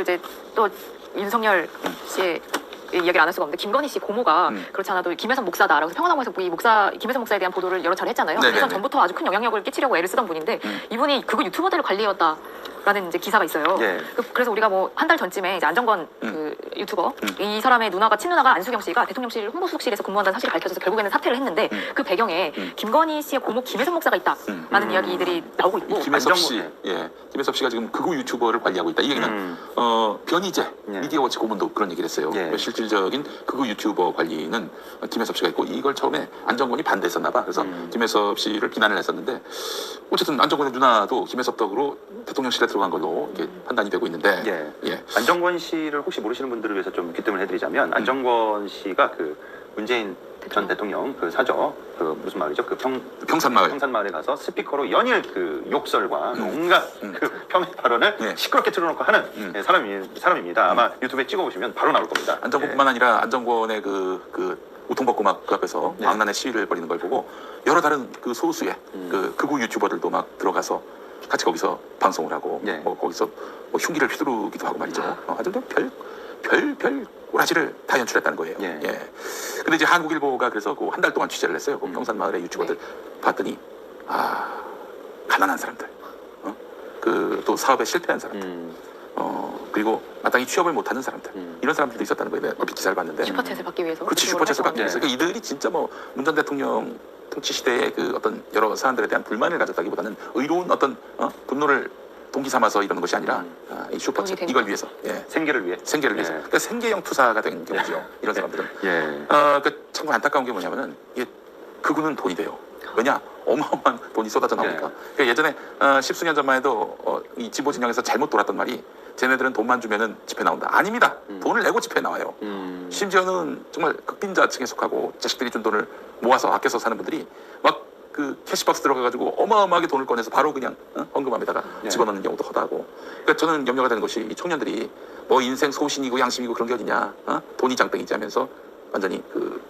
이제 또 윤석열 씨의 이야기를 안 할 수가 없는데 김건희 씨 고모가 음. 그렇지 않아도 김혜선 목사다라고 평화나무에서 이 목사 김혜선 목사에 대한 보도를 여러 차례 했잖아요. 네네네. 예전 전부터 아주 큰 영향력을 끼치려고 애를 쓰던 분인데 음. 이분이 그거 유튜버들을 관리해왔다라는 이제 기사가 있어요. 예. 그- 그래서 우리가 뭐 한 달 전쯤에 이제 안정권 그 유튜버 음. 이 사람의 누나가 친누나가 안수경 씨가 대통령실 홍보수석실에서 근무한다는 사실이 밝혀져서 결국에는 사퇴를 했는데 음. 그 배경에 음. 김건희 씨의 고모 김혜선 목사가 있다라는 음. 이야기들이 나오고 있고 이 김혜섭 씨, 예, 김혜섭 씨가 지금 극우 유튜버를 관리하고 있다. 이 얘기는 음. 어, 변희재 예. 미디어워치 고문도 그런 얘기를 했어요. 예. 실질적인 극우 유튜버 관리는 김혜섭 씨가 있고 이걸 처음에 안정권이 반대했었나 봐. 그래서 음. 김혜섭 씨를 비난을 했었는데 어쨌든 안정권의 누나도 김혜섭 덕으로 대통령실에 들어간 걸로 이렇게 판단이 되고 있는데 예. 예. 안정권 씨를 혹시 모르시는 분들을 위해서 좀 귀뜸을 해드리자면 안정권 씨가 그 문재인 전 대통령 그 사저 그 무슨 말이죠 그 평, 평산마을. 평산마을에 가서 스피커로 연일 그 욕설과 음. 온갖 음. 그 폄훼 발언을 예. 시끄럽게 틀어놓고 하는 음. 예, 사람이 사람입니다. 아마 유튜브에 찍어보시면 바로 나올 겁니다. 안정권뿐만 아니라 안정권의 그, 그 우통벗고 막 그 앞에서 네. 망나네 시위를 벌이는 걸 보고 여러 다른 그 소수의 음. 그 극우 유튜버들도 막 들어가서 같이 거기서 방송을 하고 네. 뭐 거기서 뭐 흉기를 휘두르기도 하고 말이죠. 어, 하여튼 별, 별, 별 꼬라지를 다 연출했다는 거예요. 예. 근데 이제 한국일보가 그래서 그 한 달 동안 취재를 했어요. 그 음. 평산마을의 유튜버들 봤더니 아 가난한 사람들, 어? 그또 사업에 실패한 사람들, 음. 어 그리고 마땅히 취업을 못하는 사람들 음. 이런 사람들도 있었다는 거예요. 얼핏 기사를 봤는데. 슈퍼챗을 받기 위해서 그렇지 슈퍼챗을 받기 위해서 그러니까 이들이 진짜 뭐 문 전 대통령 통치 시대의 그 어떤 여러 사안들에 대한 불만을 가졌다기보다는 의로운 어떤 어? 분노를 동기 삼아서 이러는 것이 아니라 음. 아, 이 돈이 슈퍼챗 되니까. 이걸 위해서 예. 생계를 위해. 생계를 위해서 예. 그러니까 생계형 투사가 된 경우죠 이런 사람들은 예. 어, 그 참 안타까운 게 뭐냐면은 이게 그분은 돈이 돼요 왜냐 어마어마한 돈이 쏟아져 나오니까 예. 그러니까 예전에 어, 십수년 전만 해도 어, 이 진보 진영에서 잘못 돌았던 말이 쟤네들은 돈만 주면은 집회 나온다 아닙니다 음. 돈을 내고 집회 나와요 음. 심지어는 정말 극빈자층에 속하고 자식들이 준 돈을 모아서 아껴서 사는 분들이 막 그 캐시박스 들어가가지고 어마어마하게 돈을 꺼내서 바로 그냥 어? 헌금함에다가 네. 집어넣는 경우도 허다하고 그러니까 저는 염려가 되는 것이 이 청년들이 뭐 인생 소신이고 양심이고 그런 게 어디냐 어? 돈이 장땡이지 하면서 완전히 그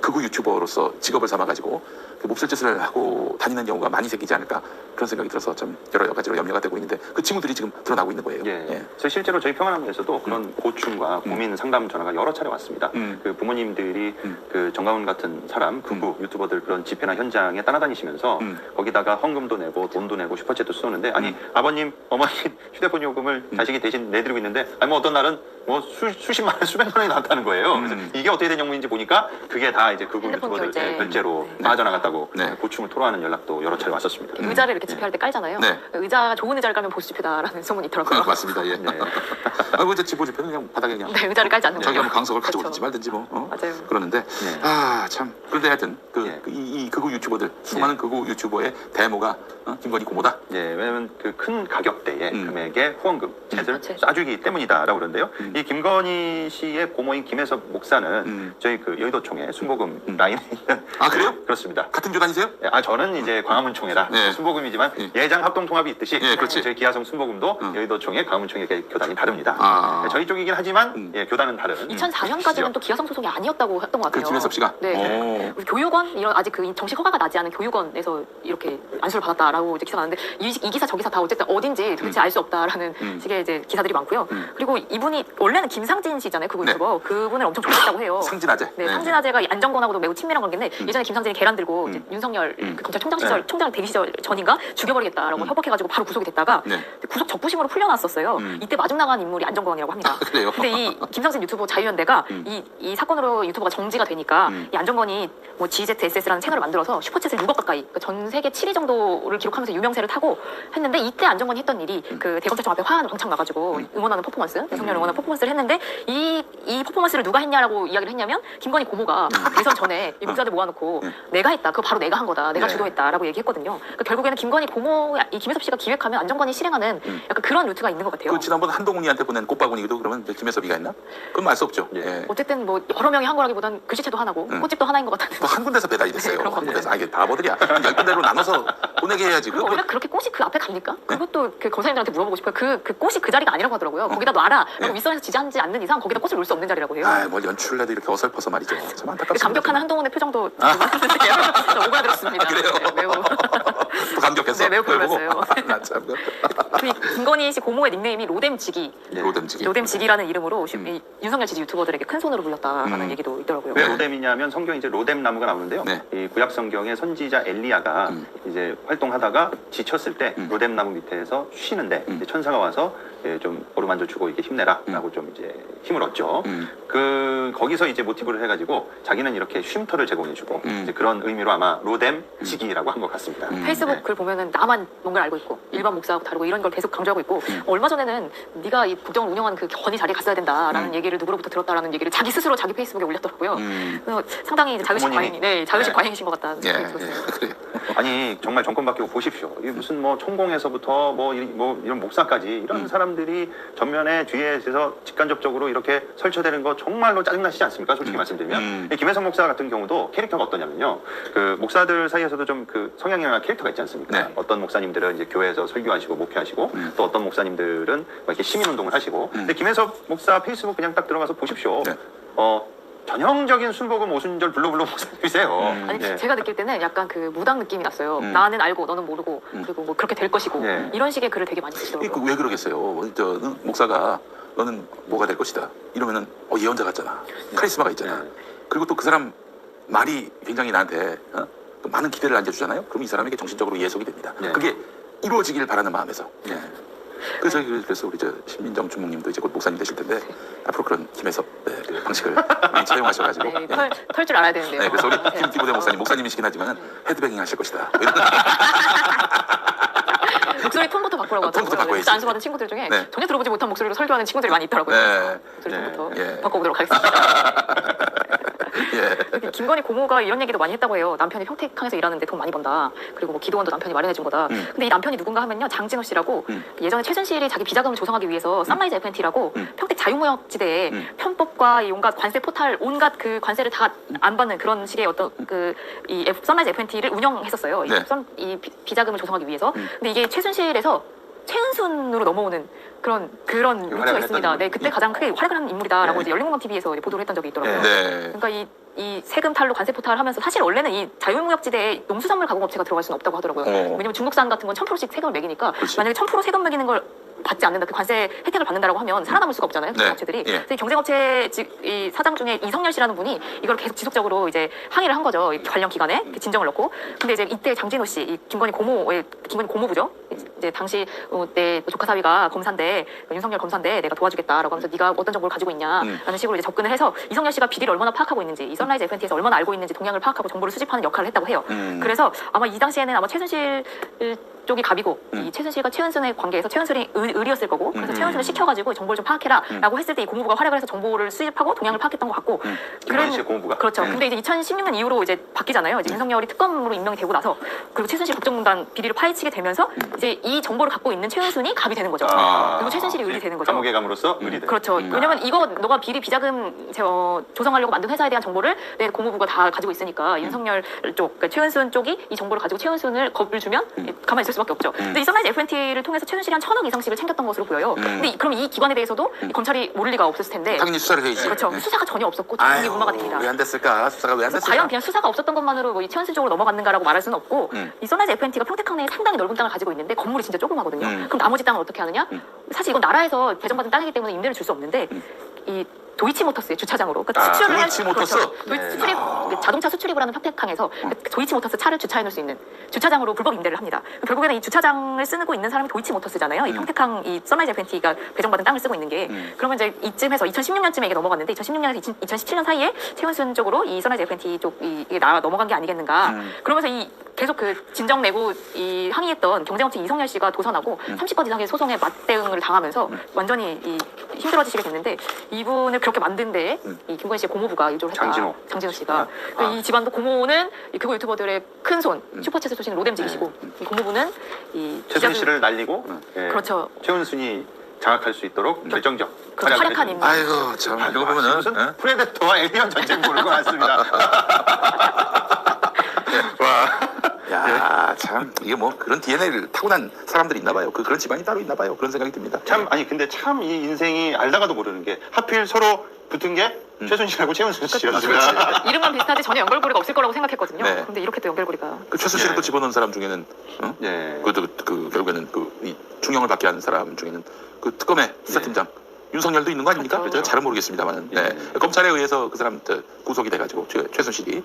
극우 유튜버로서 직업을 삼아가지고 그 몹쓸 짓을 하고 다니는 경우가 많이 생기지 않을까 그런 생각이 들어서 좀 여러 가지로 염려가 되고 있는데 그 친구들이 지금 드러나고 있는 거예요. 예. 저 실제로 저희 평안함에서도 그런 고충과 고민 상담 전화가 여러 차례 왔습니다. 음. 그 부모님들이 음. 그 정가운 같은 사람, 극우 유튜버들 그런 집회나 현장에 따라다니시면서 음. 거기다가 헌금도 내고 돈도 내고 슈퍼챗도 쏘는데 아니 음. 아버님, 어머님 휴대폰 요금을 음. 자식이 대신 내드리고 있는데 아니 뭐 어떤 날은 뭐 수, 수십만 원, 수백만 원이 나왔다는 거예요. 음. 그래서 이게 어떻게 된 영문인지 보니까 그게 다 이제 극우 핸드폰 유튜버들 결제. 결제로 네. 빠져나갔다고 네. 고충을 토로하는 연락도 여러 차례 왔었습니다. 음. 의자를 이렇게 집회할 때 깔잖아요. 네. 의자 좋은 의자를 깔면 보수 집회다라는 소문이 있더라고요. 그 맞습니다. 예. 네. 아이고 이제 집보 집회는 그냥 바닥에 그냥 네, 의자를 깔지 않는 자기가 거예요. 뭐 강석을 그렇죠. 가져오든지 말든지 뭐 어? 맞아요. 그러는데 네. 아참 그런데 하여튼 그, 예. 그 이, 이 극우 유튜버들 수많은 극우 유튜버의 대모가 어? 김건희 고모다. 예, 왜냐면 그 큰 가격대의 음. 금액의 후원금 아, 챗. 쏴주기 때문이다라고 그러는데요. 음. 이 김건희 씨의 고모인 김혜섭 목사는 음. 저희 그 여의도총회 순복음 음. 라인에 있는 아, 그래요? 그렇습니다. 같은 교단이세요? 예, 아 저는 이제 광화문총회라 네. 순복음이지만 예. 예장 합동 통합이 있듯이 예, 그렇지. 저희 기아성 순복음도 음. 여의도총회, 광화문총회 교단이 다릅니다. 아. 예, 저희 쪽이긴 하지만 음. 예, 교단은 다른. 2004년까지는 또 기아성 소속이 아니었다고 했던 것그 같아요. 김혜섭 씨가. 네. 오. 교육원 이런 아직 그 정식 허가가 나지 않은 교육원에서 이렇게 안수를 받았다라고 이제 기사가 나왔는데 이, 이 기사 저 기사 다 어쨌든 어딘지 도대체 알 수 없다라는 음. 식의 이제 기사들이 많고요. 음. 그리고 이분이 원래는 김상진 씨잖아요. 그 네. 유튜버 그분을 엄청 좋아했다고 해요. 상진아재. 네, 상진아재가 안정권하고도 매우 친밀한 관계인데 음. 예전에 김상진이 계란 들고 이제 음. 윤석열 음. 그 검찰총장 시절 네. 총장 대기 시절 전인가 죽여버리겠다라고 음. 협박해가지고 바로 구속이 됐다가 네. 구속 적부심으로 풀려났었어요. 음. 이때 마중 나간 인물이 안정권이라고 합니다. 그래요. 근데 이 김상진 유튜버 자유연대가 음. 이, 이 사건으로 유튜버가 정지가 되니까 음. 이 안정권이 뭐 GZSS라는 채널을 만들어서 슈퍼챗을 6억 가까이 그러니까 전 세계 7위 정도를 기록하면서 유명세를 타고 했는데 이때 안정권이 했던 일이 그 대검찰청 앞에 화환을 왕창 나가지고 음. 응원하는 퍼포먼스 윤석열 응원하는 퍼포먼스를 했는데 이, 이 퍼포먼스를 누가 했냐라고 이야기를 했냐면 김건희 고모가 대선 전에 이 목사들 모아놓고 음. 내가 했다 그거 바로 내가 한 거다 내가 네. 주도했다라고 얘기했거든요 그러니까 결국에는 김건희 고모 이 김혜섭 씨가 기획하면 안정권이 실행하는 음. 약간 그런 루트가 있는 것 같아요 그 지난번 한동훈이한테 보낸 꽃바구니도 그러면 이제 김혜섭이가 했나? 그건 알 수 없죠. 예. 예. 어쨌든 뭐 여러 명이 한 거라기보단 글씨체도 하나고 음. 꽃집도 하나인 것 같다는 또한 군데 서 배달이 됐어요. 네, 그런 한것 군데서. 아, 이게 바보들이야. 열 군데로 나눠서 보내게 해야지. 그리고 원래 그렇게 꽃이 그 앞에 갑니까? 네? 그것도 그 검사님들한테 물어보고 싶어요. 그, 그 꽃이 그 자리가 아니라고 하더라고요. 거기다 놔라. 네. 그리고 윗선에서 지지하지 않는 이상 거기다 꽃을 놓을 수 없는 자리라고 해요. 아, 뭘 연출을 해도 이렇게 어설퍼서 말이죠. 참그 안타깝습니다. 감격하는 한동훈의 표정도 좀 오가들었습니다. 아, 그래요? 네, 매우. 또 감격했어. 네, 매우 보고. 놀랐어요. 나 참. 그 김건희 씨 고모의 닉네임이 로뎀지기. 네. 로뎀지기. 로뎀지기라는 이름으로 음. 이 윤석열 지지 유튜버들에게 큰 손으로 불렸다라는 음. 얘기도 있더라고요. 왜 로뎀이냐면 성경에 이제 로뎀 나무가 나오는데요. 네. 이 구약 성경의 선지자 엘리야가 음. 이제 활동하다가 지쳤을 때 음. 로뎀 나무 밑에서 쉬는데 음. 이제 천사가 와서 예, 좀 어루만져 주고 이렇게 힘내라라고 좀 이제 힘을 얻죠. 음. 그 거기서 이제 모티브를 해가지고 자기는 이렇게 쉼터를 제공해주고 음. 이제 그런 의미로 아마 로뎀 지기라고 한 것 같습니다. 음. 페이스북 네. 글 보면은 나만 뭔가를 알고 있고 일반 목사하고 다르고 이런 걸 계속 강조하고 있고 음. 얼마 전에는 네가 이 국정을 운영하는 그 권위 자리에 갔어야 된다라는 음. 얘기를 누구로부터 들었다라는 얘기를 자기 스스로 자기 페이스북에 올렸더라고요. 음. 그래서 상당히 이제 자의식 부모님이? 과잉, 네, 자의식 네. 과잉이신 것 같다는 예, 생각이 들었어요. 예, 그래. 아니 정말 정권 바뀌고 보십시오. 이 무슨 뭐 총공에서부터 뭐, 이, 뭐 이런 목사까지 이런 음. 사람들이 전면에 뒤에서 직간접적으로 이렇게 설쳐되는 거 정말로 짜증나시지 않습니까? 솔직히 음. 말씀드리면 음. 이 김혜성 목사 같은 경우도 캐릭터가 어떠냐면요. 그 목사들 사이에서도 좀 그 성향이나 캐릭터가 있지 않습니까? 네. 어떤 목사님들은 이제 교회에서 설교하시고 목회하시고 음. 또 어떤 목사님들은 뭐 이렇게 시민운동을 하시고 음. 근데 김혜성 목사 페이스북 그냥 딱 들어가서 보십시오. 네. 어 전형적인 순복음 오순절 불러불러 목사님이세요. 음. 아니 예. 제가 느낄 때는 약간 그 무당 느낌이 났어요. 음. 나는 알고 너는 모르고 음. 그리고 뭐 그렇게 될 것이고 예. 이런 식의 글을 되게 많이 쓰시더라고요. 그왜 그러겠어요? 저 응, 목사가 너는 뭐가 될 것이다. 이러면은 어, 예언자 같잖아. 카리스마가 있잖아. 네. 그리고 또 그 사람 말이 굉장히 나한테 어? 또 많은 기대를 안겨주잖아요. 그럼 이 사람에게 정신적으로 예속이 됩니다. 네. 그게 이루어지길 바라는 마음에서. 네. 그래서 그- 그래서 우리 저 신민정 주목님도 이제 곧 목사님 되실 텐데 앞으로 그런 김혜섭 네, 그 방식을 많이 차용하셔가지고. 네, 네. 털, 털줄 알아야 되는데요. 네, 그래서 우리 네. 김 디보대 목사님 목사님이시긴 하지만 헤드뱅잉 하실 것이다. 목소리 톤부터 바꾸라고 아, 톤부터 하더라고요. 바꿔야지. 진짜 안수 받은 친구들 중에 네. 전혀 들어보지 못한 목소리로 설교하는 친구들이 많이 있더라고요. 네. 목소리 네. 톤부터 예. 바꿔보도록 하겠습니다. 예. 김건희 고모가 이런 얘기도 많이 했다고 해요. 남편이 평택항에서 일하는데 돈 많이 번다. 그리고 뭐 기도원도 남편이 마련해 준 거다. 음. 근데 이 남편이 누군가 하면요. 장진호 씨라고 음. 예전에 최순실이 자기 비자금을 조성하기 위해서 썬라이즈 FNT라고 음. 평택 자유무역지대에 음. 편법과 이 온갖 관세 포탈 온갖 그 관세를 다 안 받는 그런 식의 어떤 그이 썬라이즈 FNT를 운영했었어요. 이, 네. 썬- 이 비- 비자금을 조성하기 위해서. 음. 근데 이게 최순실에서 최은순으로 넘어오는 그런 그런 그 루트가 활약을 있습니다. 했던 네, 그때 가장 크게 활약을 한 인물이다라고 네. 이제 열린공감 TV에서 보도를 했던 적이 있더라고요. 네. 그러니까 이, 이 세금 탈루 관세 포탈 하면서 사실 원래는 이 자유무역지대에 농수산물 가공업체가 들어갈 수는 없다고 하더라고요. 어. 왜냐면 중국산 같은 건 1000%씩 세금을 매기니까 그렇지. 만약에 1000% 세금 매기는 걸 받지 않는다. 그 관세 혜택을 받는다라고 하면 살아남을 수가 없잖아요. 네. 경쟁업체들이. 예. 그래서 이 경쟁업체 지- 이 사장 중에 이성열 씨라는 분이 이걸 계속 지속적으로 이제 항의를 한 거죠. 이 관련 기관에 그 진정을 넣고. 근데 이제 이때 장진호 씨, 이 김건희 고모의 김건희 고모부죠. 이제 당시 어, 때 조카 사위가 검사인데 그 윤석열 검사인데 내가 도와주겠다라고 하면서 네가 어떤 정보를 가지고 있냐라는 음. 식으로 이제 접근을 해서 이성열 씨가 비리를 얼마나 파악하고 있는지 이 선라이즈 FNT에서 얼마나 알고 있는지 동향을 파악하고 정보를 수집하는 역할을 했다고 해요. 음. 그래서 아마 이 당시에는 아마 최순실 쪽이 갑이고 음. 이 최순실과 최은순의 관계에서 최은순이 의, 의리였을 거고 그래서 음. 최은순을 시켜가지고 정보를 좀 파악해라라고 했을 때이 고무부가 활약을 해서 정보를 수집하고 동향을 파악했던 것 같고 음. 김건희 씨의 고모부가. 그렇죠. 음. 근데 이제 2016년 이후로 이제 바뀌잖아요. 이제 윤석열이 특검으로 임명이 되고 나서 그리고 최순실 국정농단 비리를 파헤치게 되면서 이제 이 정보를 갖고 있는 최은순이 갑이 되는 거죠. 아. 그리고 최순실이 의리 되는 거죠. 감옥에 감으로써 의리돼. 그렇죠. 음. 왜냐면 이거 너가 비리 비자금 제- 어, 조성하려고 만든 회사에 대한 정보를 내 고모부가 다 가지고 있으니까 음. 윤석열 쪽, 그러니까 최은순 쪽이 이 정보를 가지고 최은순을 겁을 주면 음. 가만히 있을 수밖에 없죠. 근데 이 선라이즈 FNT를 통해서 최순실이 한 천억 이상씩을 챙겼던 것으로 보여요. 음. 근데 이- 그럼 이 기관에 대해서도 이 검찰이 모를 리가 없었을 텐데 당연히 수사를 해야지. 그렇죠. 네. 수사가 전혀 없었고 아유, 무마가 됩니다. 왜 안 됐을까? 수사가 왜 안 됐을까? 과연 그냥 수사가 없었던 것만으로 뭐이 최은순 쪽으로 넘어갔는가라고 말할 수는 없고 음. 이 선라이즈 FNT가 평택 항 내에 상당히 넓은 땅을 가지고 있는데 건물이 진짜 조그마거든요. 음. 그럼 나머지 땅을 어떻게 하느냐? 음. 사실 이건 나라에서 배정받은 땅이기 때문에 임대를 줄 수 없는데 이 도이치모터스의 주차장으로 그러니까 아, 수출을 할- 도이치모터스? 그렇죠. 도이- 네. 수출입 자동차 수출입을 하는 평택항에서 그 도이치모터스 차를 주차해 놓을 수 있는 주차장으로 불법 임대를 합니다. 결국에는 이 주차장을 쓰고 있는 사람이 도이치모터스잖아요. 이 음. 평택항 이 선라이즈 FNT가 배정받은 땅을 쓰고 있는 게 음. 그러면 이제 이쯤에서 2016년쯤에 이게 넘어갔는데 2016년에서 2017년 사이에 최은순 쪽으로 이 선라이즈 FNT 쪽 이- 이게 나 넘어간 게 아니겠는가. 음. 그러면서 이 계속 그 진정 내고 이 항의했던 경쟁업체 이성열 씨가 도선하고 음. 30건 이상의 소송에 맞대응을 당하면서 완전히 이 힘들어지시게 됐는데 이분을 그렇게 만든 데에 음. 이 김건희 씨의 고모부가 일조를 했다. 장진호. 장진호 씨가. 아. 그러니까 이 집안도 고모는 이 극우 유튜버들의 큰 손, 음. 슈퍼챗을 쏘시는 로뎀직이시고 이 고모부는 이 최순 씨를 날리고 음. 예, 그렇죠. 최은순이 장악할 수 있도록 결정적 그렇죠. 활약을 활약한 했습니다. 인물. 아이고 참 아, 이거 보면은 무슨 어? 프레데터와 에리언 전쟁 보는 것 같습니다. 와 야, 참 이게 뭐 그런 DNA를 타고난 사람들이 있나 봐요. 그 그런 집안이 따로 있나 봐요. 그런 생각이 듭니다. 참 아니 근데 참 이 인생이 알다가도 모르는 게 하필 서로 붙은 게 음. 최순실하고 최은순 그렇지. 씨였어요. 이름만 비슷하지 전혀 연결고리가 없을 거라고 생각했거든요. 네. 근데 이렇게 또 연결고리가 그 씨를 예. 또 집어넣은 사람 중에는 어? 예. 그것도 그 결국에는 그 이 중형을 받게 한 사람 중에는 그 특검의 수사팀장 윤석열도 있는 거 아닙니까? 그렇죠. 제가 잘은 모르겠습니다만은 네. 예. 검찰에 의해서 그 사람 저 구속이 돼가지고 최, 최순실이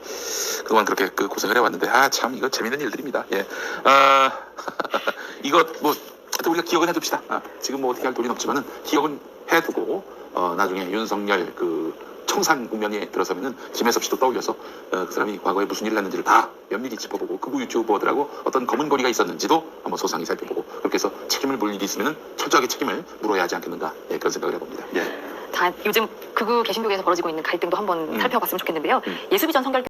그동안 그렇게 그 고생을 해왔는데 아 참 이거 재밌는 일들입니다. 예. 아 이거 뭐 우리가 기억은 해둡시다. 아, 지금 뭐 어떻게 할 돈이 없지만은 기억은 해두고 어, 나중에 윤석열 그 청산 국면에 들어서면은 김혜섭 씨도 떠올려서 어, 그 사람이 과거에 무슨 일을 했는지를 다 면밀히 짚어보고 극우 유튜버들하고 어떤 검은 고리가 있었는지도 한번 소상히 살펴보고 그렇게 해서 책임을 물 일이 있으면은 철저하게 책임을 물어야 하지 않겠는가 예, 그런 생각을 해봅니다. 예. 다 요즘 극우 개신교계에서 벌어지고 있는 갈등도 한번 음. 살펴봤으면 좋겠는데요. 음. 예수비 전 성결